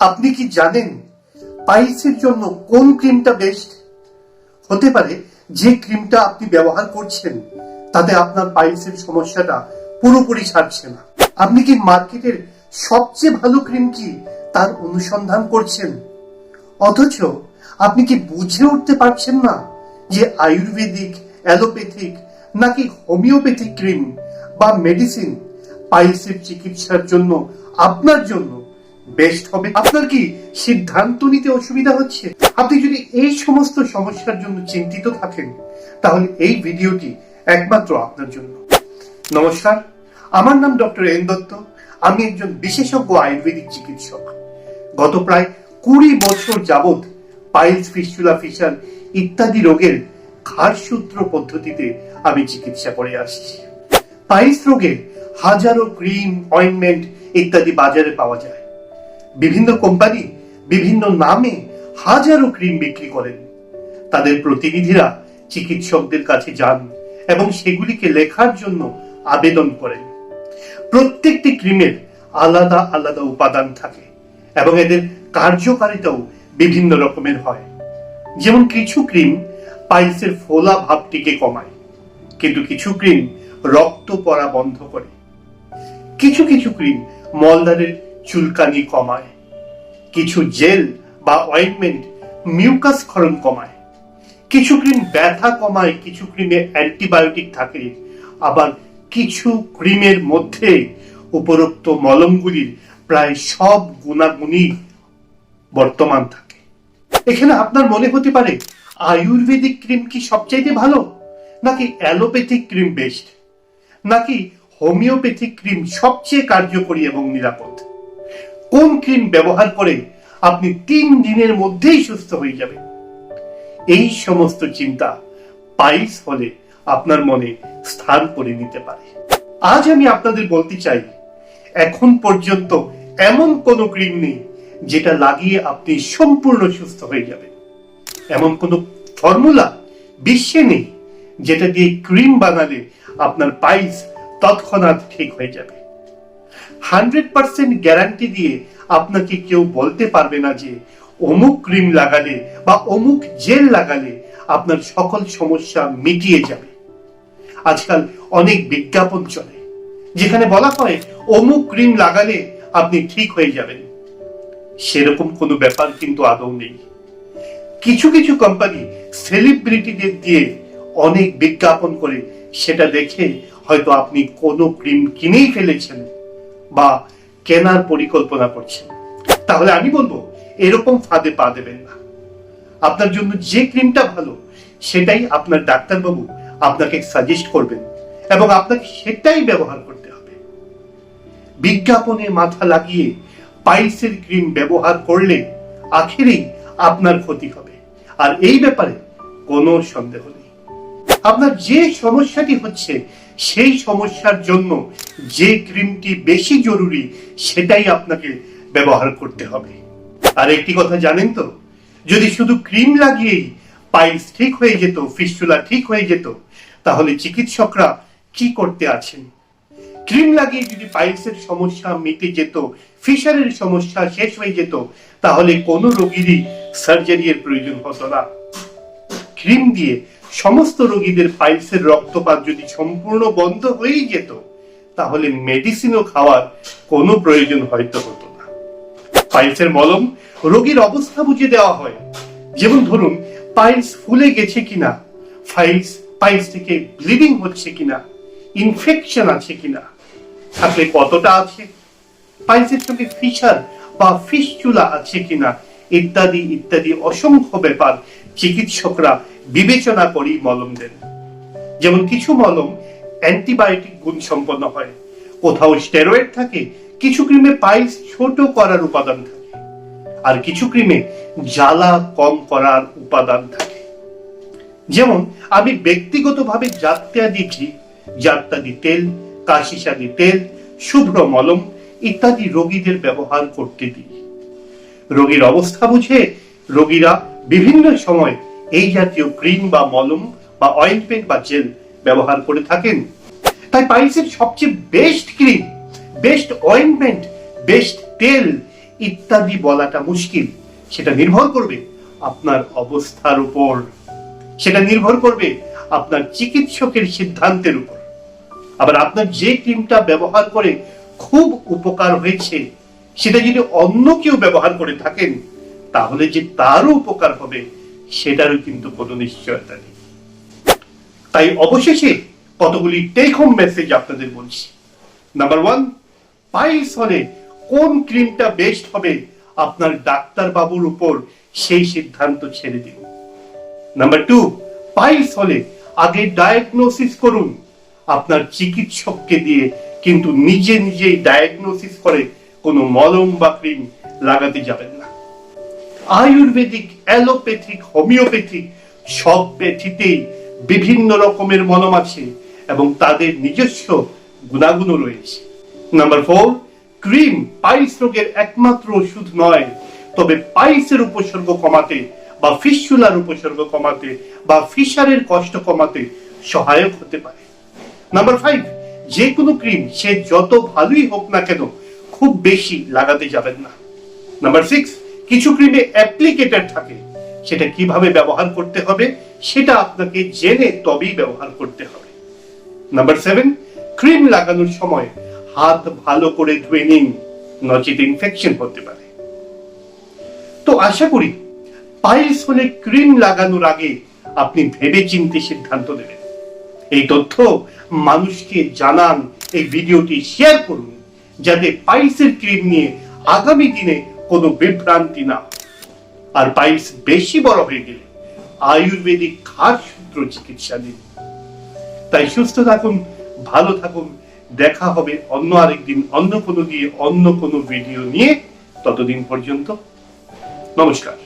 আপনি কি জানেন পাইলসের জন্য কোন ক্রিমটা বেস্ট? হতে পারে যে ক্রিমটা আপনি ব্যবহার করছেন, তাতে আপনার পাইলসের সমস্যাটা পুরোপুরি ছাড়ছে না। আপনি কি মার্কেটের সবচেয়ে ভালো ক্রিম কি তার অনুসন্ধান করছেন? অথচ আপনি কি বুঝে উঠতে পারছেন না যে আয়ুর্বেদিক, অ্যালোপ্যাথিক নাকি হোমিওপ্যাথিক ক্রিম বা মেডিসিন পাইলসের চিকিৎসার জন্য আপনার জন্য বেস্ট হবে আপনার কি সিদ্ধান্ত নিতে অসুবিধা হচ্ছে? আপনি যদি এই সমস্ত সমস্যার জন্য চিন্তিত থাকেন, তাহলে এই ভিডিওটি একমাত্র আপনার জন্য। নমস্কার, আমার নাম ডক্টর এন দত্ত। আমি একজন বিশেষজ্ঞ আয়ুর্বেদিক চিকিৎসক। গত প্রায় কুড়ি বছর যাবৎ পাইলস, ফিস্টুলা ফিশার ইত্যাদি রোগের ঘাড়সূত্র পদ্ধতিতে আমি চিকিৎসা করে আসছি। পাইলস রোগে হাজারো ক্রিম অয়েন্টমেন্ট ইত্যাদি বাজারে পাওয়া যায়। বিভিন্ন কোম্পানি, বিভিন্ন নামে হাজারো ক্রিম বিক্রি করেন। তাদের প্রতিনিধিরা চিকিৎসকদের কাছে যান এবং সেগুলিকে লেখার জন্য আবেদন করেন। প্রত্যেকটি ক্রিমের আলাদা আলাদা উপাদান থাকে এবং এদের কার্যকারিতাও বিভিন্ন রকমের হয়। যেমন কিছু ক্রিম পাইলসের ফোলা ভাবটিকে কমায়, কিন্তু কিছু ক্রিম রক্ত পড়া বন্ধ করে। কিছু কিছু ক্রিম মলদারের চুলকানি কমায়। কিছু জেল বা অয়েন্টমেন্ট মিউকাস ক্ষরণ কমায়। কিছু ক্রিম ব্যথা কমায়, কিছু ক্রিমে অ্যান্টিবায়োটিক থাকে। আবার কিছু ক্রিমের মধ্যে উপরোক্ত মলমগুলির প্রায় সব গুণাগুণই বর্তমান থাকে। এখানে আপনার মনে হতে পারে, আয়ুর্বেদিক ক্রিম কি সবচাইতে ভালো? নাকি অ্যালোপ্যাথিক ক্রিম বেস্ট নাকি হোমিওপ্যাথিক ক্রিম সবচেয়ে কার্যকরী এবং নিরাপদ? কোন ক্রিম ব্যবহার করে আপনি তিন দিনের মধ্যেই সুস্থ হয়ে যাবেন? এই সমস্ত চিন্তা পাইলস হলে আপনার মনে স্থান করে নিতে পারে। আজ আমি আপনাদের বলতে চাই, এখন পর্যন্ত এমন কোন ক্রিম নেই যেটা লাগিয়ে আপনি সম্পূর্ণ সুস্থ হয়ে যাবেন। এমন কোন ফর্মুলা বিশ্বে নেই যেটা দিয়ে ক্রিম বানালে আপনার পাইলস তৎক্ষণাৎ ঠিক হয়ে যাবে। হান্ড্রেড পার্সেন্ট গ্যারান্টি দিয়ে আপনাকে কেউ বলতে পারবে না যে অমুক ক্রিম লাগালে বা অমুক জেল লাগালে আপনার সকল সমস্যা মিটিয়ে যাবে। আজকাল অনেক বিজ্ঞাপন চলে, যেখানে বলা হয় অমুক ক্রিম লাগালে আপনি ঠিক হয়ে যাবেন। সেরকম কোনো ব্যাপার কিন্তু আদৌ নেই। কিছু কিছু কোম্পানি সেলিব্রিটিদের দিয়ে অনেক বিজ্ঞাপন করে সেটা দেখে হয়তো আপনি কোনো ক্রিম কিনেই ফেলেছেন। বা কেনার পরিকল্পনা করছেন। তাহলে আমি বলব, এরকম ফাঁদে পা দেবেন না। আপনার জন্য যে ক্রিমটা ভালো, সেটাই আপনার ডাক্তারবাবু আপনাকে সাজেস্ট করবেন এবং আপনাকে সেটাই ব্যবহার করতে হবে। বিজ্ঞাপনে মাথা লাগিয়ে পাইলসের ক্রিম ব্যবহার করলে আখেরেই আপনার ক্ষতি হবে। আর এই ব্যাপারে কোনো সন্দেহ নেই। আপনার যে সমস্যাটি হচ্ছে, সেই সমস্যার জন্য যে ক্রিমটি বেশি জরুরি, সেটাই আপনাকে ব্যবহার করতে হবে। আর একটি কথা জানেন তো, যদি শুধু ক্রিম লাগিয়েই পাইলস ঠিক হয়ে যেত, ফিস্টুলা ঠিক হয়ে যেত, তাহলে চিকিৎসকরা কি করতে আছেন? ক্রিম লাগিয়ে যদি পাইলসের সমস্যা মিটে যেত, ফিশারের সমস্যা শেষ হয়ে যেত, তাহলে কোনো রোগীরই সার্জারি এর প্রয়োজন হতো না। ক্রিম দিয়ে সমস্ত রোগীদের পাইলসের রক্তপাত যদি সম্পূর্ণ বন্ধ হয়েই যেত, তাহলে মেডিসিনও খাওয়ার কোনো প্রয়োজন হয়তো হতো না। পাইলসের মলম রোগীর অবস্থা বুঝে দেওয়া হয়। যেমন ধরুন, পাইলস ফুলে গেছে কিনা, ফাইলস, পাইলস থেকে ব্লিডিং হচ্ছে কিনা ইনফেকশন আছে কিনা, থাকলে কতটা আছে, পাইলসের সঙ্গে ফিশার বা ফিসচুলা আছে কিনা, ইত্যাদি ইত্যাদি অসংখ্য ব্যাপার চিকিৎসকরা বিবেচনা করেই মলম দেন যেমন কিছু মলম অ্যান্টিবায়োটিক গুণ সম্পন্ন হয়। কোথাও স্টেরয়েড থাকে, কিছু ক্রিমে পাইলস ছোট করার উপাদান থাকে। আর কিছু ক্রিমে জ্বালা কম করার উপাদান থাকে। যেমন আমি ব্যক্তিগতভাবে যাত্রাদি ঘি যাত্রাদি তেল, কাশিসাদি তেল, শুভ্র মলম ইত্যাদি রোগীদের ব্যবহার করতে দিই। রোগীর অবস্থা বুঝে রোগীরা বিভিন্ন সময় এই জাতীয় ক্রিম বা মলম বা অয়েন্টমেন্ট বা জেল ব্যবহার করে থাকেন। তাই পাইলসের সবচেয়ে best cream best ointment best তেল ইত্যাদি বলাটা মুশকিল। সেটা নির্ভর করবে আপনার অবস্থার উপর। সেটা নির্ভর করবে আপনার চিকিৎসকের সিদ্ধান্তের উপর। আবার আপনার যে ক্রিমটা ব্যবহার করে খুব উপকার হয়েছে, সেটা যদি অন্য কেউ ব্যবহার করে থাকেন, তাহলে যে তারও উপকার হবে সেটারও কিন্তু কোনো নিশ্চয়তা নেই। তাই অবশেষে কতগুলি টেক হোম মেসেজ আপনাদের বলছি। নাম্বার ওয়ান পাইলস হলে কোন ক্রিমটা বেস্ট হবে আপনার ডাক্তার বাবুর উপর সেই সিদ্ধান্ত ছেড়ে দিন। নাম্বার টু পাইলস হলে আগে ডায়াগনোসিস করুন। আপনার চিকিৎসককে দিয়ে কিন্তু নিজে নিজেই ডায়াগনোসিস করে কোনো মলম বা ক্রিম লাগাতে যাবেন আয়ুর্বেদিক, অ্যালোপ্যাথিক, হোমিওপ্যাথিক সব প্যাথিতেই বিভিন্ন রকমের মলম আছে এবং তাদের নিজস্ব গুণাগুণও রয়েছে। নাম্বার ফোর ক্রিম পাইলস রোগের একমাত্র ওষুধ নয়, তবে পাইলসের উপসর্গ কমাতে বা ফিস্যুলার উপসর্গ কমাতে বা ফিশারের কষ্ট কমাতে সহায়ক হতে পারে। নাম্বার ফাইভ যে কোনো ক্রিম সে যত ভালোই হোক না কেন খুব বেশি লাগাতে যাবেন না। নাম্বার সিক্স কিছু ক্রিমে অ্যাপ্লিকেটর থাকে। সেটা কীভাবে ব্যবহার করতে হবে, সেটা আপনাকে জেনে তবেই ব্যবহার করতে হবে। নাম্বার সেভেন ক্রিম লাগানোর সময় হাত ভালো করে ধুয়ে নিন। নচেত ইনফেকশন হতে পারে। তো আশা করি পাইলস হলে ক্রিম লাগানোর আগে আপনি ভেবে চিন্তে সিদ্ধান্ত নেবেন। এই তথ্য মানুষকে জানান, এই ভিডিওটি শেয়ার করুন, যাতে পাইলসের ক্রিম নিয়ে আগামী দিনে কোনো বিভ্রান্তি না। আর বাইশ বেশি বড় হয়ে গেলে আয়ুর্বেদিক খাট সূত্র চিকিৎসা নিন। তাই সুস্থ থাকুন, ভালো থাকুন, দেখা হবে অন্য আরেকদিন, অন্য কোনো দিয়ে, অন্য কোনো ভিডিও নিয়ে। ততদিন পর্যন্ত নমস্কার।